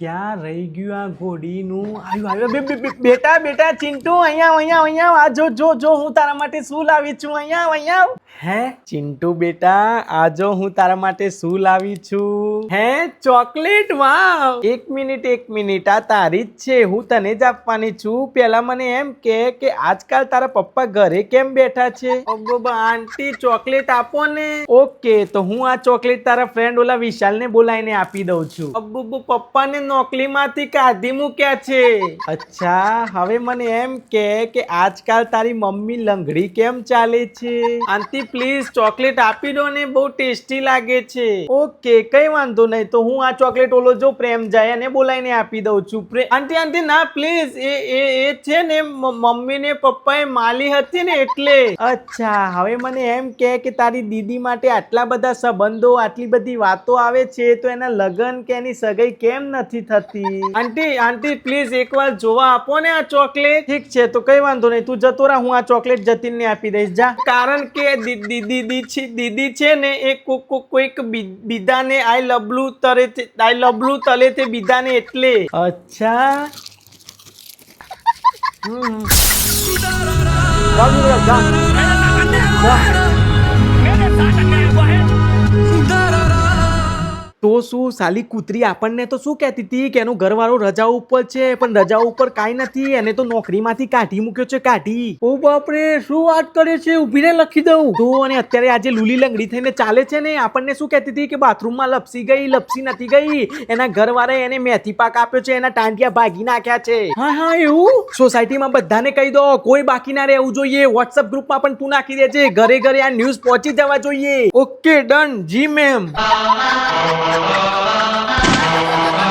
ક્યાં રહી ગયું આ ઘોડીનું? આવ્યું આવ્યું. બેટા બેટા, ચિંટુ, અહીંયા અહીંયા અહીંયા. આ જો જો જો, હું તારા માટે શું લાવી છું? અહીંયા અહીંયા હે, ચિંટુ બેટા, આ જો હું તારા માટે શું લાવી છું? હે, ચોકલેટ, વાવ. એક મિનિટ એક મિનિટ. આ તારી જ છે. હું તને જ આપવાની છું. પેલા મને એમ કે કે આજકાલ તારા પપ્પા ઘરે કેમ બેઠા છે? આંટી, ચોકલેટ આપો ને. ઓકે, તો હું આ ચોકલેટ તારા ફ્રેન્ડ ઓલા વિશાલને બોલાવીને આપી દઉં છું. અબ્બુ પપ્પાને નોકરીમાંથી કાઢી મૂક્યા છે. અચ્છા હવે મને એમ કે કે આજકાલ તારી મમ્મી લંગડી કેમ ચાલે છે? આંટી પ્લીઝ ચોકલેટ આપી દો ને બહુ ટેસ્ટી લાગે છે. ઓકે કઈ વાંધો નહીં તો હું આ ચોકલેટ ઓલો જો પ્રેમ જાય અને બોલાઈને આપી દઉં છું. પ્રેમ આંટી આંટી ના પ્લીઝ એ એ એ છે ને મમ્મી ને પપ્પાએ માલી હતી ને એટલે. અચ્છા હવે મને એમ કે કે તારી દીદી માટે આટલા બધા સંબંધો આટલી બધી વાતો આવે છે તો એના લગ્ન કે એની સગાઈ કેમ નથી થતી. આંટી આંટી પ્લીઝ એકવાર જોવા આપો ને આ ચોકલેટ. ઠીક છે તો કઈ વાંધો નહીં. તું જતો રહા હું આ ચોકલેટ જતીનને આપી દઈશ. જા. કારણ કે દીદી છે દીદી છે ને એ કોઈક બીદાને આઈ લબલું તરે આઈ લબલું તલે તે બીજાને એટલે. અચ્છા. હમ. તો શું સાલી કૂતરી આપણને તો શું કહેતી હતી કે એનો ઘરવાળો રજા ઉપર છે પણ રજા ઉપર કાંઈ નથી એને તો નોકરીમાંથી કાઢી મૂક્યો છે કાઢી. ઓ બાપરે શું વાત કરે છે? ઊભીને લખી દઉં. તો અને અત્યારે આજે લૂલી લંગડી થઈને ચાલે છે ને આપણને શું કહેતી હતી કે બાથરૂમમાં લપસી ગઈ લપસી નથી ગઈ એના ઘરવાળાએ એને મેથી પાક આપ્યો છે એના ટાંટિયા ભાગી નાખ્યા છે. હા હા એવું? સોસાયટીમાં બધાને કહી દો કોઈ બાકી ના રહેવું જોઈએ વોટ્સઅપ ગ્રુપમાં પણ તું નાખી દેજે ઘરે ઘરે આ ન્યૂઝ પહોંચી જવા જોઈએ. Okay done ji ma'am. Allah Allah Allah